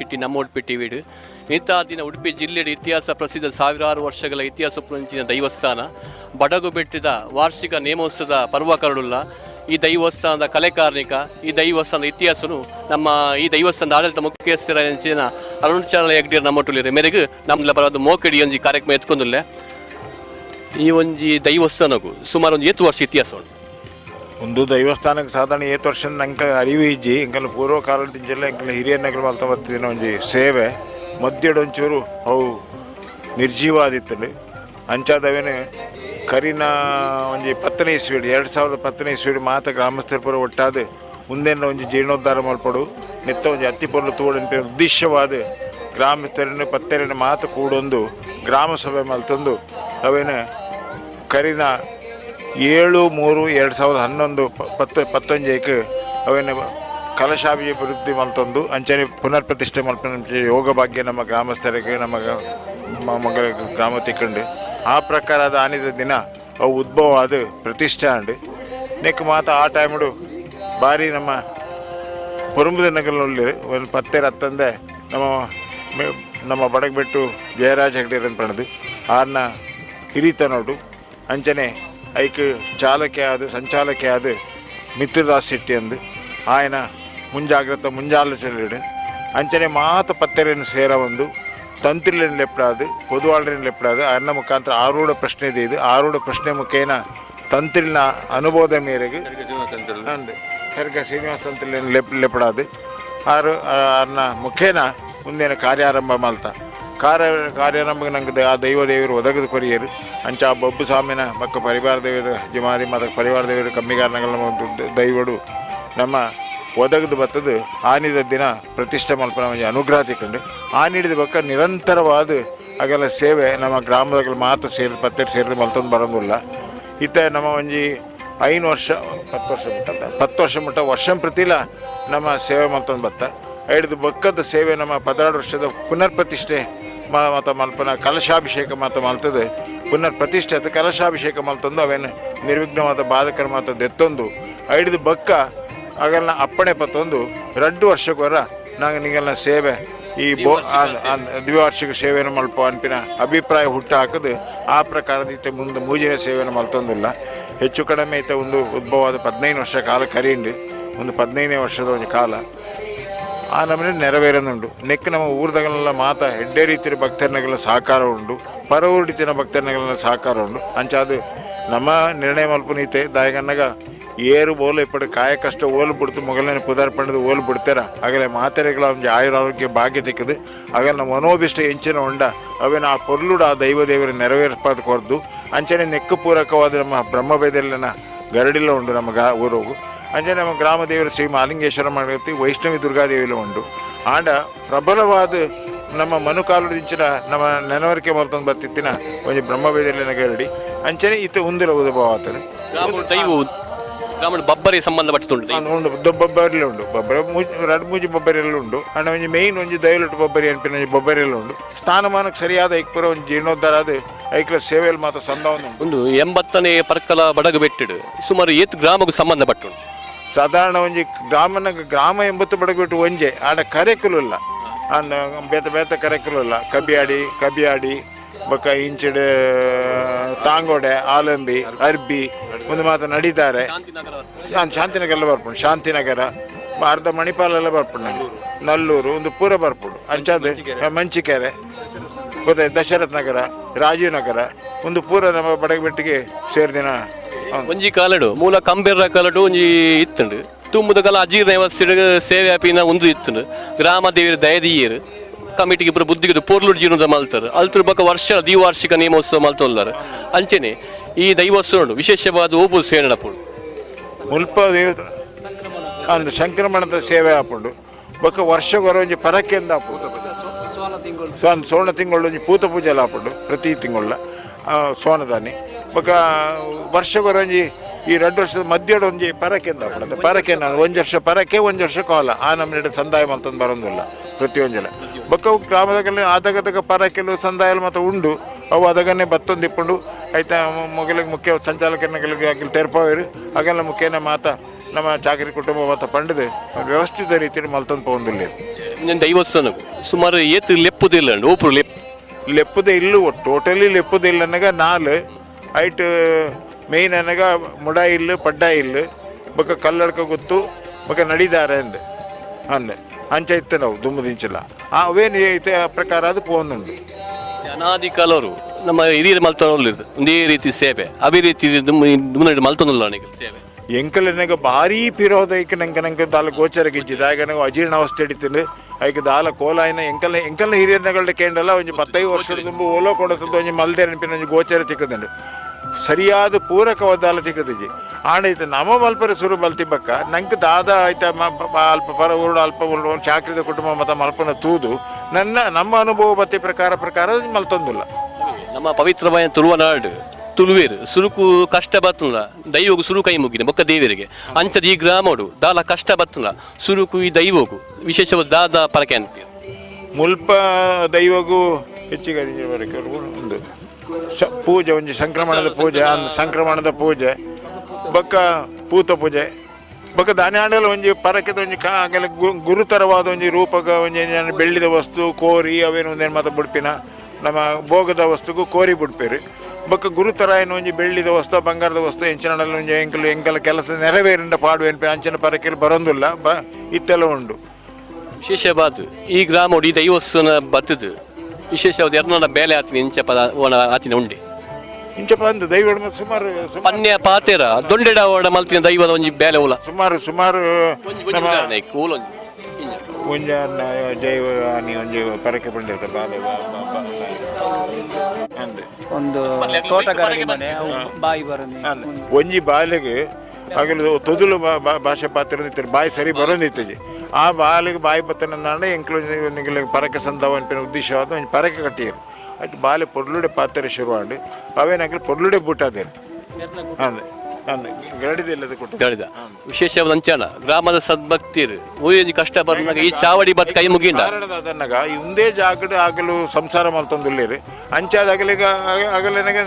ಶೆಟ್ಟಿ ನಮ್ಮ ಉಡುಪಿ ವೀಡು. ಇಂತಹ ದಿನ ಉಡುಪಿ ಜಿಲ್ಲೆಯ ಇತಿಹಾಸ ಪ್ರಸಿದ್ಧ ಸಾವಿರಾರು ವರ್ಷಗಳ ಇತಿಹಾಸ ಪುರಂಚಿನ ದೈವಸ್ಥಾನ. ಬಡಗು ಬೆಟ್ಟದ ವಾರ್ಷಿಕ ನೇಮೋತ್ಸವದ ಪರ್ವಕರುಳುಲ್ಲ ಈ ದೈವಸ್ಥಾನದ ಕಲೆ ಕಾರ್ಮಿಕ ಈ ದೈವಸ್ಥಾನದ ಇತಿಹಾಸನು ನಮ್ಮ ಈ ದೈವಸ್ಥಾನದ ಆಡಳಿತ ಮುಖ್ಯಸ್ಥರ ಅರುಣಾಚಲ ಹೆಗ್ಡಿಯರ್ ನಮ್ಮೊಟ್ಟುಲಿರ ಮೇರೆಗೆ ನಮ್ಮಲ್ಲ ಬರೋದು ಮೋಕಡಿ ಒಂಜಿ ಕಾರ್ಯಕ್ರಮ ಎತ್ಕೊಂಡುಲ್ಲೆ ಈ ಒಂಜಿ ದೈವಸ್ಥಾನಕ್ಕೂ ಸುಮಾರು ಒಂದು ಏತು ವರ್ಷ ಇತಿಹಾಸ ಉಂಟು. ಒಂದು ದೈವಸ್ಥಾನಕ್ಕೆ ಸಾಧಾರಣ ಏತ್ ವರ್ಷದ ನಂಗೆ ಅರಿವು ಇಜ್ಜಿ, ಇಂಕಲ್ ಪೂರ್ವ ಕಾಲದಿಂಚೆಲ್ಲ ಹಿರಿಯ ನಗಲ್ ಮಲ್ತ ಬರ್ತಿದ್ದಿನ ಒಂಜಿ ಸೇವೆ. ಮಧ್ಯಡೊಂಚೂರು ಅವು ನಿರ್ಜೀವ ಆದಿತ್ತಲ್ಲಿ ಅಂಚಾದವೇನು ಕರಿನ ಒಂಜಿ ಪತ್ತನೇ ಇಸ್ವೀಡ್, ಎರಡು ಸಾವಿರದ ಪತ್ತನೇ ಇಸ್ವೀಡ್ ಮಾತ ಗ್ರಾಮಸ್ಥರ ಪೂರ ಒಟ್ಟಾದ ಮುಂದೆನ ಒಂಜಿ ಜೀರ್ಣೋದ್ಧಾರ ಮಲ್ಪಡು ನೆತ್ತ ಒಂಜಿ ಅತ್ತಿ ಪೊರ್ಲು ತೂಡಂತೆ ಉದ್ದೇಶವಾದ ಗ್ರಾಮಸ್ಥರನ್ನು ಪತ್ತೆರನ್ನು ಮಾತು ಕೂಡೊಂದು ಗ್ರಾಮ ಸಭೆ ಮಲ್ತಂದು. ಅವೇನು ಕರಿನ ಏಳು ಮೂರು ಎರಡು ಸಾವಿರದ ಹನ್ನೊಂದು ಪತ್ತು ಪತ್ತೊಂಜೈക്ക് ಅವೇನು ಕಲಶಾಭಿವೃದ್ಧಿ ಮಲ್ತೊಂದು ಅಂಚನೆ ಪುನರ್ ಪ್ರತಿಷ್ಠೆ ಮಲ್ಪನ ಯೋಗ ಭಾಗ್ಯ ನಮ್ಮ ಗ್ರಾಮಸ್ಥರಿಗೆ, ನಮ್ಮ ಮಗಳ ಗ್ರಾಮ ತಿಕ್ಕಂಡು ಆ ಪ್ರಕಾರದ ಆನಿದ ದಿನ ಅವು ಉದ್ಭವ ಆದ ಪ್ರತಿಷ್ಠೆ ಅಂಡು ನೆಕ್ ಮಾತ ಆ ಟೈಮ್ಡು ಭಾರಿ ನಮ್ಮ ಪುರುಂಬದ ನಗಲಿನಲ್ಲಿ ಒಂದು ಪತ್ತೆ ಹತ್ತಂದೆ ನಮ್ಮ ನಮ್ಮ ಬಡಗ್ಬೆಟ್ಟು ಜಯರಾಜ್ ಅಂತ ಪಣದು ಆರ್ನ ಹಿರಿತ ನೋಡು. ಅಂಚನೆ ಆದ ಸಂಚಾಲಕೆ ಆದ ಮಿತ್ರದಾಸ್ ಶೆಟ್ಟಿ ಅಂದು. ಆಯನ ಮುಂಜಾಗ್ರತ ಮುಂಜಾಲೋಚನೆ ಅಂಚನೆ ಮಾತ ಪತ್ತೆರೆಯನ್ನು ಸೇರ ಒಂದು ತಂತ್ರಿಲೇನು ಲೆಪ್ಪಡಾದು ಪೊದುವಾಳ್ರೇನು ಲೆಪ್ಪಡಾದು ಅನ್ನ ಮುಖಾಂತರ ಆರೂಢ ಪ್ರಶ್ನೆ ಇದೆ ಇದು ಆರೂಢ ಪ್ರಶ್ನೆ ಮುಖೇನ ತಂತ್ರಿನ ಅನುಭವದ ಮೇರೆಗೆ ಅಂದೆ. ಕರ್ಗ ಶ್ರೀನಿವಾಸ ತಂತ್ರಿಲೇನು ಲೆಪ್ ಲೆಪ್ಪಡಾದು ಆರು ಅನ್ನ ಮುಖೇನ ಮುಂದಿನ ಕಾರ್ಯಾರಂಭ ಮಲ್ತ ಕಾರ್ಯ ಕಾರ್ಯ ನಮಗೆ ನಂಗೆ ಆ ದೈವ ದೇವರು ಒದಗಿದ ಕೊರಿಯರು. ಅಂಚ ಆ ಬೊಬ್ಬು ಸ್ವಾಮಿನ ಮಕ್ಕ ಪರಿವಾರ ದೇವರ, ಜಿಮಾದಿ ಮತ ಪರಿವಾರ ದೇವರು ಕಮ್ಮಿಗಾರನಗಳ ಒಂದು ದೈವಡು ನಮ್ಮ ಒದಗದು ಬತ್ತದು ಆನಿದ ದಿನ ಪ್ರತಿಷ್ಠೆ ಮಲ್ಪನ ಒಂಜಿ ಅನುಗ್ರಹ ತಿಕೊಂಡು ಆ ನೀಡಿದ ಬಕ್ಕ ನಿರಂತರವಾದ ಅಗಲ ಸೇವೆ ನಮ್ಮ ಗ್ರಾಮದಾಗ ಮಾತು ಸೇರಿ ಪತ್ತೆಟ್ಟು ಸೇರಿದ ಮಲ್ತೊಂದು ಬರೋದಿಲ್ಲ. ಇತ್ತ ನಮ್ಮ ಒಂಜಿ ಐನು ವರ್ಷ ಪತ್ತು ವರ್ಷ ಮುಟ್ಟ ಪತ್ತು ವರ್ಷ ಮುಟ್ಟ ವರ್ಷ ಪ್ರತಿಲ ನಮ್ಮ ಸೇವೆ ಮಲ್ತೊಂದು ಬತ್ತ. ಹಿಡಿದು ಬಕ್ಕದ ಸೇವೆ ನಮ್ಮ ಪದೆರಡು ವರ್ಷದ ಪುನರ್ ಪ್ರತಿಷ್ಠೆ ಮ ಮತ್ತು ಮಲ್ಪನ ಕಲಶಾಭಿಷೇಕ ಮಾತ ಮಲ್ತದೆ. ಪುನರ್ ಪ್ರತಿಷ್ಠೆ ಅಥವಾ ಕಲಶಾಭಿಷೇಕ ಮಲ್ತಂದು ಅವೇನು ನಿರ್ವಿಘ್ನವಾದ ಬಾಧಕರ ಮಾತ ದೆತ್ತೊಂದು. ಐಡಿದು ಬಕ್ಕ ಅಗಲ್ನ ಅಪ್ಪಣೆ ಪತ್ತೊಂದು. ರಡ್ಡು ವರ್ಷಕ್ಕೋರ ನಂಗೆ ನಿಗಲ್ನ ಸೇವೆ. ಈ ಬೋ ದ್ವಿವಾರ್ಷಿಕ ಸೇವೆಯನ್ನು ಮಲ್ಪ ಅನ್ಪಿನ ಅಭಿಪ್ರಾಯ ಹುಟ್ಟು ಹಾಕದು ಆ ಪ್ರಕಾರದ ಇತ್ತೆ ಮುಂದೆ ಮೂಜಿನ ಸೇವೆಯನ್ನು ಮಲ್ತೊಂದಿಲ್ಲ. ಹೆಚ್ಚು ಕಡಿಮೆ ಇತ್ತ ಒಂದು ಉದ್ಭವವಾದ ಹದಿನೈದು ವರ್ಷ ಕಾಲ ಕರೀಂಡು ಒಂದು ಹದಿನೈದನೇ ವರ್ಷದ ಒಂದು ಕಾಲ. ಆ ನಮ್ಮನೆ ನೆರವೇರನುಂಡು ನೆಕ್ ನಮ್ಮ ಊರ್ದಗಳನ್ನ ಮಾತ ಎಡ್ಡೆ ರೀತಿಯ ಭಕ್ತರನಗೆಲ್ಲ ಸಹಕಾರ ಉಂಡು ಪರ ರೀತಿಯ ಭಕ್ತರನಗೆಲ್ಲ ಸಹಕಾರ ಉಂಡು ಅಂಚ ಅದು ನಮ್ಮ ನಿರ್ಣಯ ಮಲ್ಪನೀತೆ. ದಾಯಗನ್ನಗ ಏರು ಓಲು ಇಪ್ಪಡು ಕಾಯ ಕಷ್ಟ ಓಲು ಬಿಡ್ತು, ಮೊಗಲನೇ ಪುದಾರ್ ಪಂಡದು ಓಲು ಬಿಡ್ತಾರ. ಆಗಲೇ ಮಾತೆರೆಗಳ ಒಂದು ಆಯುರ ಆರೋಗ್ಯ ಭಾಗ್ಯ ತೆಕ್ಕದು. ಆಗಲ್ಲ ನಮ್ಮ ಮನೋಭಿಷ್ಟ ಹೆಂಚಿನ ಉಂಡ. ಅವೇನು ಆ ಪೊರ್ಲುಡು ಆ ದೈವ ದೇವರ ನೆರವೇರ್ಪಾದ ಕೊರ್ದು. ಅಂಚನೆ ನೆಕ್ಕು ಪೂರಕವಾದ ನಮ್ಮ ಬ್ರಹ್ಮಬೇದಲ್ಲಿನ ಗರಡಿಲ್ಲ ಉಂಡು ನಮ್ಮ ಗಾ ಊರೋಗು. ಅಂಚೆ ನಮ್ಮ ಗ್ರಾಮ ದೇವರು ಶ್ರೀ ಮಾಲಿಂಗೇಶ್ವರ ಮಾಡಿರ್ತೀವಿ ವೈಷ್ಣವಿ ದುರ್ಗಾದೇವಿಲು ಉಂಡು ಆಂಡ ಪ್ರಬಲವಾದ ನಮ್ಮ ಮನುಕಾಲದಿಂಚಿನ ನಮ್ಮ ನೆನವರಿಕೆ ಮಲ್ತೊಂದು ಬರ್ತಿತ್ತಿನ ಒಂದು ಬ್ರಹ್ಮವೇದಲ್ಲಿನ ಗರಡಿ ಅಂಚನೆ ಇತ್ತ ಉಂದಿರ ಉದ್ಭವ ಗ್ರಾಮದ ಬಬ್ಬರಿ ಸಂಬಂಧಪಟ್ಟುಂಟು ನಾನು ಉಂಡು ಬೊಬ್ಬರಿಲ್ಲ ಉಂಡು ಬೊಬ್ಬರ ಮೂಜಿ ಬೊಬ್ಬರಿಲ್ಲ ಉಂಡು ಅಂಡ ಒಂಜಿ ಮೇಯ್ನ್ ಒಂಜಿ ದಯಲುಟ್ಟು ಬೊಬ್ಬರಿ ಅನ್ಪಿನ ಒಂಜಿ ಬೊಬ್ಬರಿಲ್ಲ ಉಂಡು ಸ್ಥಾನಮಾನಕ್ಕೆ ಸರಿಯಾದ ಐಕ್ಪುರ ಒಂದು ಜೀರ್ಣೋದ್ಧಾರ ಅದು ಐಕ್ಲ ಸೇವೆಯಲ್ಲಿ ಮಾತ್ರ ಸಂದ ಉಂಟು. ಒಂದು ಎಂಬತ್ತನೇ ಪರ್ಕಲ ಬಡಗು ಬೆಟ್ಟಿಡು. ಸುಮಾರು ಏತ್ ಗ್ರಾಮಕ್ಕೆ ಸಂಬಂಧಪಟ್ಟುಂಟು. ಸಾಧಾರಣ ಒಂಜಿ ಗ್ರಾಮನ ಗ್ರಾಮ ಎಂಬತ್ತು ಬಡಗ್ಬಿಟ್ಟು ಒಂಜೆ, ಆಡ ಕರೆಕಲು ಇಲ್ಲ ಅಂದ ಬೇತ ಬೇತ ಕರೆಕಲು ಇಲ್ಲ ಕಬಿಯಾಡಿ ಕಬಿಯಾಡಿ ಬೊಕ್ಕ ಇಂಚಿಡು ತಾಂಗೋಡೆ, ಆಲಂಬಿ, ಅರ್ಬಿ ಒಂದು ಮಾತು ನಡೀತಾರೆ. ನಾನು ಶಾಂತಿನಗರ ಬರ್ಪುಂಡು, ಶಾಂತಿನಗರ, ಅರ್ಧ ಮಣಿಪಾಲೆಲ್ಲ ಬರ್ಪುಂಡು ನಂಗೆ. ನಲ್ಲೂರು, ಒಂದು ಪೂರ ಬರ್ಪುಂಡು. ಅಂಚಾದ ಮಂಚಿಕೆರೆ ಗೊತ್ತಾಯ್ತು ದಶರಥ್ ನಗರ, ರಾಜೀವ್ ನಗರ, ಒಂದು ಪೂರ ನಮ್ಮ ಬಡಗಬೆಟ್ಟಿಗೆ ಸೇರಿದಿನ ಒಂಜಿ ಕಾಲಡು ಮೂಲ ಕಂಬೆರ್ರ ಕಾಲಡು ಒಂಜಿ ಇತ್ತುಂಡು. ತುಂಬುದ ಕಾಲ ಅಜೀರ್ಣ ವ್ಯವಸ್ಥೆ ಸೇವೆ ಆಪಿನ ಒಂದು ಇತ್ತುಂಡು. ಗ್ರಾಮ ದೇವಿರ ದಯದೀಯರು ಕಮಿಟಿಗೆ ಇಬ್ಬರು ಬುದ್ಧಿಗೆ ಪೋರ್ಲುಡ್ ಜೀವನದ ಮಲ್ತಾರೆ. ಅಲ್ತರ ಬಕ್ಕ ವರ್ಷ ದ್ವಿವಾರ್ಷಿಕ ನೇಮೋತ್ಸವ ಮಲ್ತೊಲ್ಲಾರ. ಅಂಚೆನೆ ಈ ದೈವೋತ್ಸವ ಉಂಡು ವಿಶೇಷವಾದ ಓಬು ಸೇನಡಪುಡು ಮುಲ್ಪ ದೇವ ಅಂದು ಸಂಕ್ರಮಣದ ಸೇವೆ ಆಪುಂಡು ಬೊಕ್ಕ ವರ್ಷ ಒಂಜಿ ಸೋನ ಆಪುಂಡು ಸೋನ್ ಸೋಣ ತಿಂಗಳು ಒಂಜಿ ಪೂತ ಪೂಜೆಲ ಆಪುಂಡು ಪ್ರತಿ ತಿಂಗಳ ಸೋನದಾನಿ. ಬೊಕ ವರ್ಷಗೊರೊಂಜಿ ಈ ಎರಡು ವರ್ಷದ ಮಧ್ಯಡ್ ಒಂಜಿ ಪರಕೆಂದ ಪರಕೆ ಪರಕೆನ ವರ್ಷ ಪರಕೆ ಒಂದು ವರ್ಷ ಕಾಲ. ಆ ನಮ್ಮನೆ ಸಂದಾಯ ಮಂತಂದು ಬರೋದಿಲ್ಲ ಪ್ರತಿಯೊಂದಿಲ್ಲ ಬೊಕ್ಕ ಅವು ಗ್ರಾಮದಲ್ಲಿ ಪರ ಪರಕೆಲು ಸಂದಾಯ ಮಾತ್ರ ಉಂಡು. ಅವು ಅದಗನ್ನೇ ಬತ್ತೊಂದು ಇಪ್ಪಂಡು. ಆಯ್ತಾ ಮೊಗಲಿಗೆ ಮುಖ್ಯ ಸಂಚಾಲಕನಿಗಳಿಗೆ ಆಗಲಿ ತೆರಪೋರು ಹಾಗೆಲ್ಲ ಮುಖ್ಯನ ಮಾತ ನಮ್ಮ ಚಾಕರಿ ಕುಟುಂಬ ಮಾತ ಪಂಡದೆ. ವ್ಯವಸ್ಥಿತ ರೀತಿಯಲ್ಲಿ ಮಲ್ತಂದು ಪೋಂದಿಲ್ಲ ದೈವಸ್ಥಾನ. ಸುಮಾರು ಏತು ಲೆಪ್ಪುದಿಲ್ಲ ಓಪುರು ಲೆಪ್ ಲೆಪ್ಪದೇ ಇಲ್ಲ ಟೋಟಲಿ ಲೆಪ್ಪದಿಲ್ಲ ನಾಲ್ ಐಟ್ ಮೇಯ್ನ್ ಅನ್ನಗ ಮುಡ ಇಲ್ಲ ಪಡ್ಡ ಇಲ್ಲ ಬಕ ಕಲ್ಲಡ್ಕ ಗೊತ್ತು ಬಕ ನಡಿದಾರೆ ಅಂದ್. ಅಂದೆ. ಅಂಚ ಇತ್ತು ನಾವು ದುಮ್ಮದಿಂಚಿಲ್ಲ ಅವೇನು ಐತೆ ಆ ಪ್ರಕಾರ ಅದು ಪೋನುಂಡು ಅನಾದಿ ಕಲರು ನಮ್ಮ ಹಿರಿಯರು ಮಲ್ತನಲ್ಲ ಒಂದೇ ರೀತಿ ಸೇವೆ. ಅದೇ ರೀತಿ ಮಲ್ತನಲ್ಲ ನನಗೆ ಸೇವೆ. ಎಂಕಲ್ ನನಗೆ ಭಾರಿ ಪಿರೋದಕ್ಕೆ ನಂಗೆ ನಂಗೆ ದಾಲ ಗೋಚರ ಗಿಜ್ಜಿದ ಆಗ ನಂಗೆ ಅಜೀರ್ಣಾವಸ್ಥೆ ಹಿಡಿತೀನಿ. ಐಕ ದಾಲ ಕೋಲಾಯಿನ ಎಂಕಲ್ ಎಂಕಲ್ನ ಹಿರಿಯರ್ನಗಳ್ನ ಕೇಂಡಲ್ಲ ಒಂಜಿ ಪತ್ತೈ ವರ್ಷದ ತುಂಬ ಓಲೋ ಕೊಡತದ್ದು ಒಂಜಿ ಮಲ್ದೆ ನೆನಪಿನ ಒಂಜಿ ಗೋಚರ ಚಿಕ್ಕದಂಡು ಸರಿಯಾದ ಪೂರಕವಾದ ಚಿಕ್ಕದಿಜಿ ಇತ್ತು ನಮ್ಮ ಮಲ್ಪರ ಸುರು ಬಲ್ತಿಬ್ಬಕ್ಕ ನಂಗೆ ದಾದ ಆಯ್ತ ಅಲ್ಪ ಪರ ಊರು ಅಲ್ಪ ಊರು ಚಾಕ್ರಿದ ಕುಟುಂಬ ಮತ ಮಲ್ಪನ ತೂದು ನನ್ನ ನಮ್ಮ ಅನುಭವ ಬತ್ತಿ ಪ್ರಕಾರ ಪ್ರಕಾರ ಮಲ್ತೊಂದಿಲ್ಲ. ನಮ್ಮ ಪವಿತ್ರವಾದ ತುಳುವನಾಡು ತುಳುವೇರು ಸುರುಕು ಕಷ್ಟ ಬತ್ತಲ್ಲ ದೈವೋಗು ಸುರು ಕೈ ಮುಗಿನ ಬೊಕ್ಕ ದೇವರಿಗೆ. ಅಂಚದ ಈ ಗ್ರಾಮಡು ದಾಲ ಕಷ್ಟ ಬತ್ತಲ್ಲ ಸುರುಕು ಈ ದೈವೋಗು ವಿಶೇಷವಾದ ದಾದ ಪರಕೆ ಅನ್ಪಿ ಮುಲ್ಪ ದೈವಗೂ ಹೆಚ್ಚಿಗೆ ಒಂದು ಸ ಪೂಜೆ ಒಂಜಿ ಸಂಕ್ರಮಣದ ಪೂಜೆ ಅಂದ್ ಸಂಕ್ರಮಣದ ಪೂಜೆ ಬೊಕ್ಕ ಪೂತ ಪೂಜೆ ಬೊಕ್ಕ ದಾನ್ಯಾಂಡಲ ಒಂಜಿ ಪರಕೆದ ಒಂಜಿ ಆಗಲ ಗುರುತರವಾದ ಒಂಜಿ ರೂಪಗ ಒಂಜಿ ಬೆಳ್ಳಿದ ವಸ್ತು ಕೋರಿ ಅವೇನು ಒಂದೇನು ಮಾತ ಬುಡ್ಪಿನ ನಮ್ಮ ಭೋಗದ ವಸ್ತುಗೂ ಕೋರಿ ಬುಡ್ಪೇರು. ಬೊಕ್ಕ ಗುರುತರ ಏನು ಒಂಜಿ ಬೆಳ್ಳಿದ ವಸ್ತು ಬಂಗಾರದ ವಸ್ತು ಎಂಚನಲ್ಲಿ ಒಂಜಿ ಎಂಕಲ್ ಎಂಕಲ ಕೆಲಸ ನೆರವೇರಿಂದ ಪಾಡು ಎನ್ಪೆ ಅಂಚಿನ ಪರಕೆಲ್ ಬರೋಂದಿಲ್ಲ ಬ ಇತ್ತೆಲ್ಲ ಉಂಡು. ವಿಶೇಷವಾದ ಈ ಗ್ರಾಮ ಈ ದೈವಸ್ಸನ ಬತ್ತದು. ವಿಶೇಷವಾದ ಎರ್ನಾಡ ಬೇಲೆ ಆತಿನ ಇಂಚ ಪದ ಓಣ ಆತಿನ ಉಂಡೆ. ಇಂಚ ಬಂದು ದೈವ ಸುಮಾರು ಪನ್ಯ ಪಾತೆರ ದೊಂಡೆಡ ಓಡ ಮಲ್ತಿನ ದೈವದ ಒಂಜಿ ಬೇಲೆ ಉಲ. ಸುಮಾರು ಸುಮಾರು ಒಂಜಿ ಒಂಜಿ. ಜೈವ ಆನಿ ಒಂಜಿ ಪರಕೆ ಬಂದಿರ್ತ ಬಾಲೆ ಒಂದು ತೋಟಗಾರಿಕೆ ಮನೆ ಅವು ಬಾಯಿ ಬರೋದು ಒಂಜಿ ಬಾಲೆಗೆ ಆಗಲು ತೊದಲು ಬಾ- ಬಾ- ಭಾಷೆ ಪಾತ್ರ ನಿಂತಿರು ಬಾಯಿ ಸರಿ ಬರೋದಿತ್ತಜಿ ಆ ಬಾಲೆಗೆ ಬಾಯಿ ಪತ್ತನ ನಾಡ ಎಂಕ್ಲು ನಿಂಗೆ ಪರಕೆ ಸಂದವ ಉದ್ದೇಶ ಉದ್ದೇಶವಾದ ಒಂಜಿ ಪರಕೆ ಕಟ್ಟಿಯರು ಅಟ್ ಬಾಲೆ ಪೊರ್ಲುಡೆ ಪಾತ್ರ ಶುರುವಾಂಡು. ಅವೇನಾಗಲಿ ಪೊರ್ಲುಡೆ ಬುಟ್ಟಾದೇರು ಅಂದೆ ಅಂದೆ ಗರಡಿದಿಲ್ಲದ ಕೊಟ್ಟು ಹೇಳಿದ ವಿಶೇಷ ಅಂಚನ ಗ್ರಾಮದ ಸದ್ಭಕ್ತಿ ಊರಿನ ಕಷ್ಟ ಬರ್ನಾಗ ಈ ಚಾವಡಿ ಬತ್ ಕೈ ಮುಗಿಂಡ ಕಾರಣದ ಈ ಇವಂದೇ ಜಾಗಡ್ ಆಗಲು ಸಂಸಾರ ಅಂಚಾದ ಅಗಲಿಗ ಅಗಲಿನಾಗ